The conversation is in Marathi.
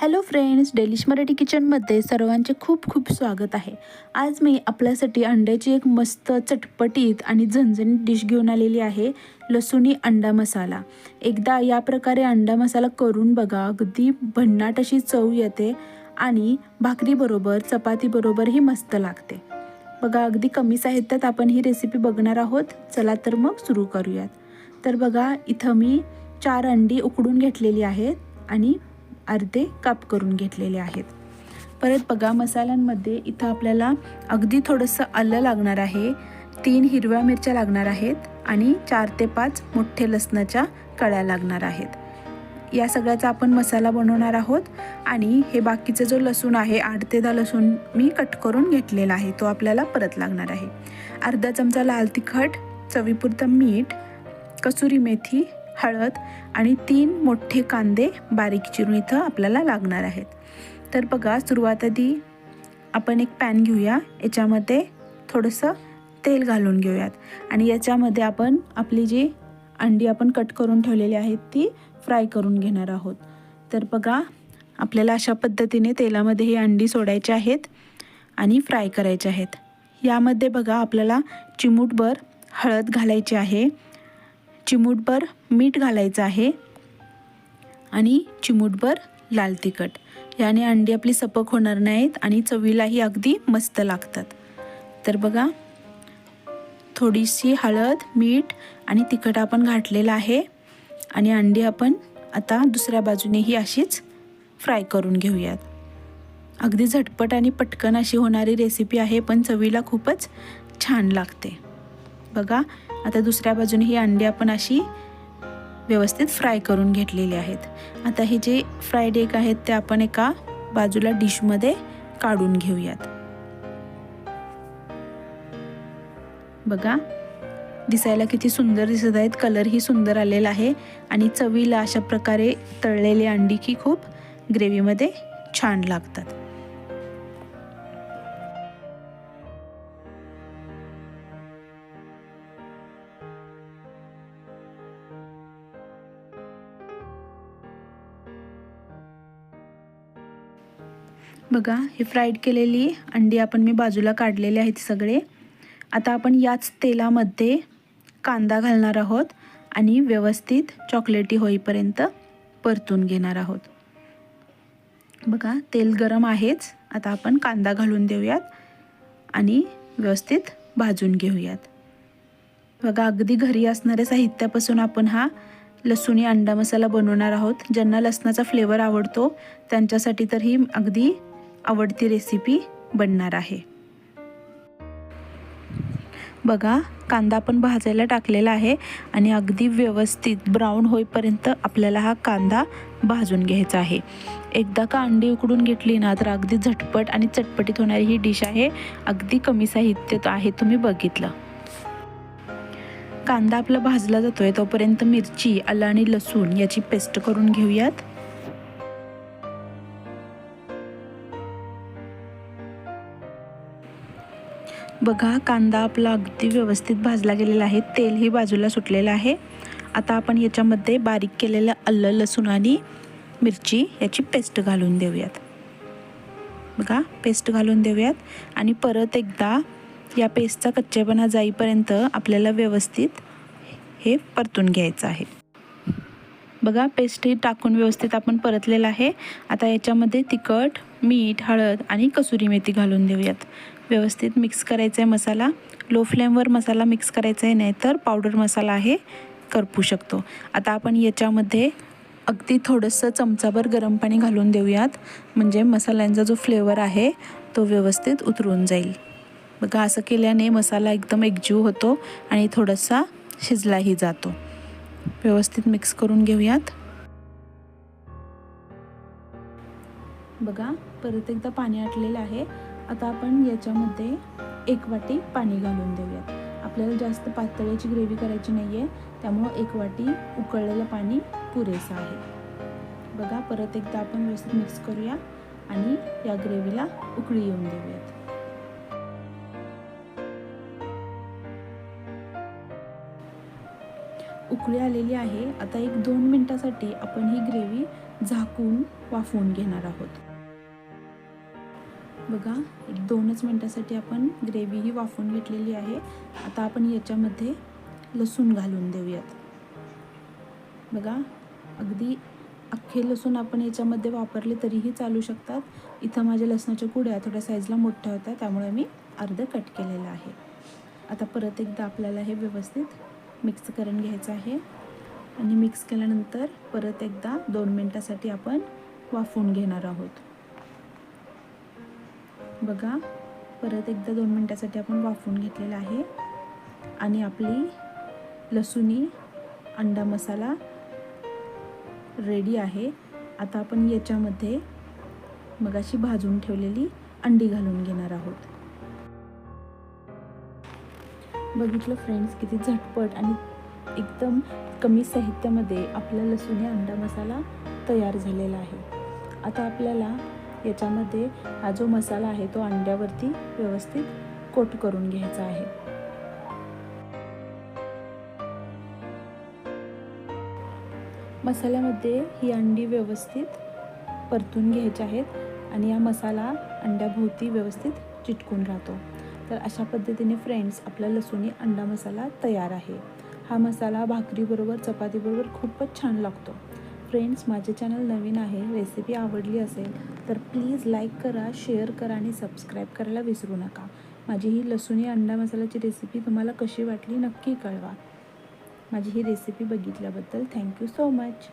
हॅलो फ्रेंड्स डेलिश मराठी किचनमध्ये सर्वांचे खूप खूप स्वागत आहे. आज मी आपल्यासाठी अंड्याची एक मस्त चटपटीत आणि झणझणीत डिश घेऊन आलेली आहे लसुणी अंडा मसाला. एकदा या प्रकारे अंडा मसाला करून बघा अगदी भन्नाट अशी चव येते आणि भाकरीबरोबर चपातीबरोबरही मस्त लागते. बघा अगदी कमी साहित्यात आपण ही रेसिपी बघणार आहोत. चला तर मग सुरू करूयात. तर बघा इथं मी चार अंडी उकडून घेतलेली आहेत आणि अर्धे काप करून घेतलेले आहेत. परत बघा मसाल्यांमध्ये इथं आपल्याला अगदी थोडंसं आलं लागणार आहे. तीन हिरव्या मिरच्या लागणार आहेत आणि चार ते पाच मोठे लसणाच्या कळ्या लागणार आहेत. या सगळ्याचा आपण मसाला बनवणार आहोत आणि हे बाकीचं जो लसूण आहे आठ ते दहा लसूण मी कट करून घेतलेला आहे तो आपल्याला परत लागणार आहे. अर्धा चमचा लाल तिखट चवीपुरतं मीठ कसुरी मेथी हळद आणि तीन मोठे कांदे बारीक चिरून इथं आपल्याला लागणार आहेत. तर बघा सुरुवात आधी आपण एक पॅन घेऊया. याच्यामध्ये थोडंसं तेल घालून घेऊयात. आणि याच्यामध्ये आपण आपली जी अंडी आपण कट करून ठेवलेली आहेत ती फ्राय करून घेणार आहोत. तर बघा आपल्याला अशा पद्धतीने तेलामध्ये ही अंडी सोडायची आहेत आणि फ्राय करायचे आहेत. यामध्ये बघा आपल्याला चिमूटभर हळद घालायची आहे. चिमूटभर मीठ घालायचं आहे आणि चिमूटभर लाल तिखट. याने अंडी आपली सपक होणार नाहीत आणि चवीलाही अगदी मस्त लागतात. तर बघा थोडीशी हळद मीठ आणि तिखट आपण घातलेलं आहे आणि अंडी आपण आता दुसऱ्या बाजूनेही अशीच फ्राय करून घेऊयात. अगदी झटपट आणि पटकन अशी होणारी रेसिपी आहे पण चवीला खूपच छान लागते. बघा आता दुसऱ्या बाजूने ही अंडी आपण अशी व्यवस्थित फ्राय करून घेतलेली आहेत. आता हे जे फ्राईड एग आहेत ते आपण एका बाजूला डिशमध्ये काढून घेऊयात. बघा दिसायला किती सुंदर दिसत आहेत. कलरही सुंदर आलेला आहे आणि चवीला अशा प्रकारे तळलेली अंडी की खूप ग्रेव्हीमध्ये छान लागतात. बघा ही फ्राईड केलेली अंडी आपण मी बाजूला काढलेले आहेत सगळे. आता आपण याच तेलामध्ये कांदा घालणार आहोत आणि व्यवस्थित चॉकलेटी होईपर्यंत परतून घेणार आहोत. बघा तेल गरम आहेच. आता आपण कांदा घालून देऊयात आणि व्यवस्थित भाजून घेऊयात. बघा अगदी घरी असणाऱ्या साहित्यापासून आपण हा लसूणी अंडा मसाला बनवणार आहोत. ज्यांना लसणाचा फ्लेवर आवडतो त्यांच्यासाठी तर ही अगदी आवडती रेसिपी बनणार आहे. बघा कांदा आपण भाजायला टाकलेला आहे आणि अगदी व्यवस्थित ब्राऊन होईपर्यंत आपल्याला हा कांदा भाजून घ्यायचा आहे. एकदा का अंडी उकडून घेतली ना तर अगदी झटपट आणि चटपटीत होणारी ही डिश आहे. अगदी कमी साहित्य आहे तुम्ही बघितलं. कांदा आपला भाजला जातोय तोपर्यंत मिरची आलं आणि लसूण याची पेस्ट करून घेऊयात. बघा कांदा आपला अगदी व्यवस्थित भाजला गेलेला आहे. तेलही बाजूला सुटलेलं आहे. आता आपण याच्यामध्ये बारीक केलेलं आलं लसूण आणि मिरची याची पेस्ट घालून देऊयात. बघा पेस्ट घालून देऊयात. आणि परत एकदा या पेस्टचा कच्चेपणा जाईपर्यंत आपल्याला व्यवस्थित हे परतून घ्यायचं आहे. बघा पेस्टही टाकून व्यवस्थित आपण परतलेलं आहे. आता याच्यामध्ये तिखट मीठ हळद आणि कसुरी मेथी घालून देऊयात. व्यवस्थित मिक्स करायचा आहे मसाला लो फ्लेमवर मसाला मिक्स करायचा आहे नाहीतर पावडर मसाला आहे करपू शकतो. आता आपण याच्यामध्ये अगदी थोडंसं चमचाभर गरम पाणी घालून देऊयात. म्हणजे मसाल्यांचा जो फ्लेवर आहे तो व्यवस्थित उतरून जाईल. बघा असं केल्याने मसाला एकदम एकजीव होतो आणि थोडासा शिजलाही जातो. व्यवस्थित मिक्स करून घेऊयात. बघा परत एकदा पाणी आटलेलं आहे. आता आपण याच्यामध्ये एक वाटी पाणी घालून देऊयात. आपल्याला जास्त पातळ्याची ग्रेव्ही करायची नाही आहे त्यामुळं एक वाटी उकळलेलं पाणी पुरेसं आहे. बघा परत एकदा आपण व्यवस्थित मिक्स करूया आणि या ग्रेव्हीला उकळी येऊन देऊयात. उकळी आलेली आहे. आता एक दोन मिनटासाठी आपण ही ग्रेव्ही झाकून वाफवून घेणार आहोत. बघा एक दोनच मिनटासाठी आपण ग्रेव्ही ही वाफून घेतलेली आहे. आता आपण याच्यामध्ये लसूण घालून देऊयात. बघा अगदी अख्खे लसूण आपण याच्यामध्ये वापरले तरीही चालू शकतात. इथं माझ्या लसणाच्या कुड्या थोड्या साईजला मोठ्या होत्या त्यामुळे मी अर्ध कट केलेलं आहे. आता परत एकदा आपल्याला हे व्यवस्थित मिक्स करून घ्यायचं आहे. आणि मिक्स केल्यानंतर परत एकदा दोन मिनटासाठी आपण वाफवून घेणार आहोत. बघा परत एकदा दोन मिनटासाठी आपण वाफवून घेतलेला आहे. आणि आपली लसुणी अंडा मसाला रेडी आहे. आता आपण याच्यामध्ये मगाशी भाजून ठेवलेली अंडी घालून घेणार आहोत. बघितलं फ्रेंड्स किती झटपट आणि एकदम कमी साहित्यामध्ये आपला लसूणी अंडा मसाला तयार झालेला आहे. आता आपल्याला याच्यामध्ये हा जो मसाला आहे तो अंड्यावरती व्यवस्थित कोट करून घ्यायचा आहे. मसाल्यामध्ये ही अंडी व्यवस्थित परतून घ्यायची आहेत आणि हा मसाला अंड्याभोवती व्यवस्थित चिटकून राहतो. तर अशा पद्धतीने फ्रेंड्स आपला लसूणी अंडा मसाला तयार आहे. हा मसाला भाकरीबरोबर चपातीबरोबर खूपच छान लागतो. फ्रेंड्स माझे चॅनल नवीन आहे रेसिपी आवडली असेल तर प्लीज लाईक करा शेअर करा आणि सबस्क्राईब करायला विसरू नका. माझी ही लसूणी अंडा मसाल्याची रेसिपी तुम्हाला कशी वाटली नक्की कळवा. माझी ही रेसिपी बघितल्याबद्दल थँक्यू सो मच